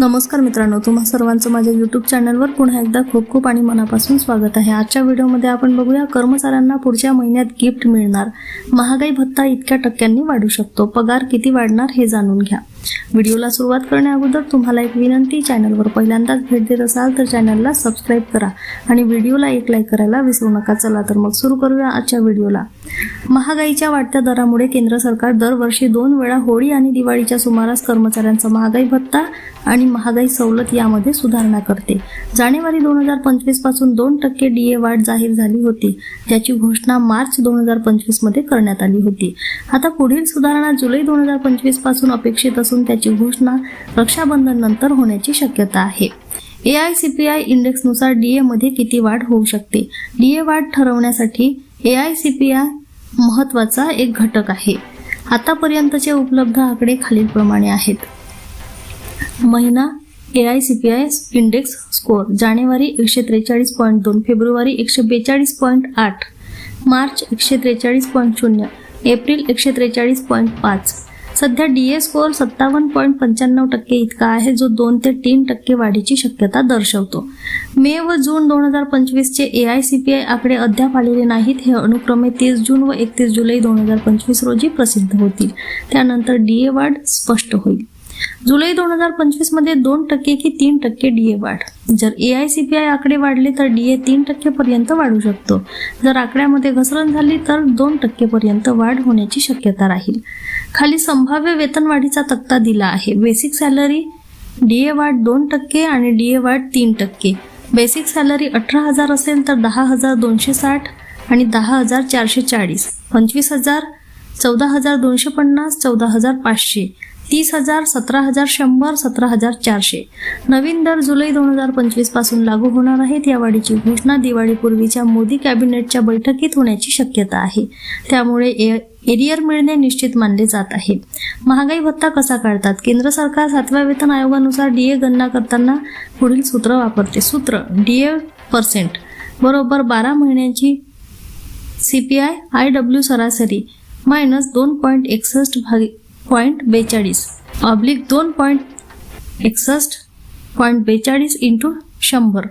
नमस्कार मित्रांनो तुम्हा सर्वांचं माझ्या यूट्यूब चॅनलवर पुन्हा एकदा खूप खूप आणि मनापासून स्वागत आहे. आजच्या व्हिडिओमध्ये आपण बघूया कर्मचाऱ्यांना पुढच्या महिन्यात गिफ्ट मिळणार. महागाई भत्ता इतक्या टक्क्यांनी वाढू शकतो. पगार किती वाढणार हे जाणून घ्या. व्हिडिओला सुरुवात करण्याअगोदर तुम्हाला एक विनंती चॅनलवर पहिल्यांदाच भेट देत असाल तर चॅनलला सबस्क्राईब करा आणि व्हिडिओला एक लाईक करायला विसरू नका. चला तर मग सुरू करूया आजच्या व्हिडिओला. महागाईच्या वाढत्या दरामुळे केंद्र सरकार दरवर्षी दोन वेळा होळी आणि दिवाळीच्या सुमारास कर्मचाऱ्यांचा महागाई भत्ता आणि महागाई सवलत यामध्ये सुधारणा करते. जानेवारी दोन हजार पंचवीसपासून दोन टक्के डीए वाढ जाहीर झाली होती. त्याची घोषणा मार्च दोन हजार पंचवीसमध्ये करण्यात आली होती. आता पुढील सुधारणा जुलै दोन हजार पंचवीसपासून अपेक्षित असून त्याची घोषणा रक्षाबंधन नंतर होण्याची शक्यता आहे. A I C P I इंडेक्सनुसार D मध्ये किती वाढ होऊ शकते? डी ए वाढ ठरवण्यासाठी A I C P I महत्त्वाचा एक घटक आहे. आतापर्यंतचे उपलब्ध आकडे खालीलप्रमाणे आहेत. महिना A I C P I index score जानेवारी एकशे त्रेचाळीस पॉईंट दोन फेब्रुवारी एकशे बेचाळीस पॉईंट आठ मार्च एकशे त्रेचाळीस पॉईंट शून्य एप्रिल एकशे त्रेचाळीस पॉईंट पाच सध्या डी ए स्कोअर सत्तावन्न पॉईंट पंच्याण्णव टक्के इतका आहे जो दोन ते तीन टक्के वाढीची शक्यता दर्शवतो. मे व जून दोन हजार पंचवीसचे A I C P I आकडे अद्याप आलेले नाहीत. हे अनुक्रमे तीस जून व एकतीस जुलै दोन हजार पंचवीस रोजी प्रसिद्ध होतील. त्यानंतर डी ए वाढ स्पष्ट होईल. जुलै दोन हजार पंचवीसमध्ये दोन टक्के की तीन टक्के डीए वाढ. जर A I C P I आकडे वाढले तर डीए तीन टक्के पर्यंत वाढू शकतो. जर आकड्यामध्ये घसरण झाली तर दोन टक्के पर्यंत वाढ होण्याची शक्यता राहील. खाली संभाव्य वेतनवाढीचा तक्ता दिला आहे. बेसिक सॅलरी डीए वाढ दोन टक्के आणि डीए वाढ तीन टक्के. बेसिक सॅलरी अठरा हजार असेल तर दहा हजार दोनशे साठ आणि दहा हजार चारशे चाळीस. पंचवीस हजार चौदा हजार दोनशे पन्नास चौदा हजार पाचशे. तीस हजार सतरा हजार शंभर सतरा हजार चारशे. नवीन दर जुलै दोन हजार पंचवीसपासून लागू होणार आहेत. या वाढीची घोषणा दिवाळीपूर्वीच्या मोदी कॅबिनेटच्या बैठकीत होण्याची शक्यता आहे. त्यामुळे ए- एरियर मिळणे निश्चित मानले जात आहे. महागाई भत्ता कसा काढतात? केंद्र सरकार सातव्या वेतन आयोगानुसार डीए गणना करताना पुढील सूत्र वापरते. सूत्र डीए पर्सेंट बरोबर बारा महिन्यांची C P I I W सरासरी. मायनस दोन पॉईंट एकसष्ट भागी पॉईंट बेचाळीस. ऑब्लिक दोन पॉईंट एकसष्ट पॉईंट बेचाळीस इंटू शंभर.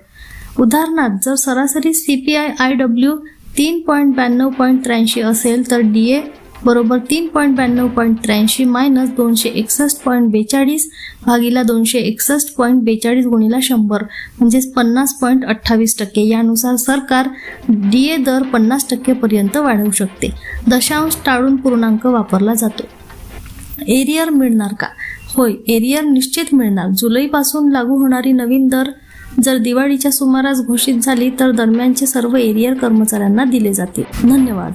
उदाहरणार्थ जर सरासरी C P I I W तीन पॉईंट ब्याण्णव पॉईंट त्र्याऐंशी असेल तर डी ए बरोबर तीन पॉईंट ब्याण्णव पॉईंट त्र्याऐंशी मायनस दोनशे एकसष्ट पॉईंट बेचाळीस भागीला दोनशे एकसष्ट पॉईंट बेचाळीस गुणीला शंभर म्हणजेच पन्नास पॉईंट अठ्ठावीस टक्के. यानुसार सरकार डी ए दर पन्नास टक्केपर्यंत वाढवू शकते. दशांश टाळून पूर्णांक वापरला जातो. एरियर मिळणार का? होय एरियर निश्चित मिळणार. जुलैपासून लागू होणारी नवीन दर जर दिवाळीच्या सुमारास घोषित झाली तर दरम्यानचे सर्व एरियर कर्मचाऱ्यांना दिले जातील. धन्यवाद.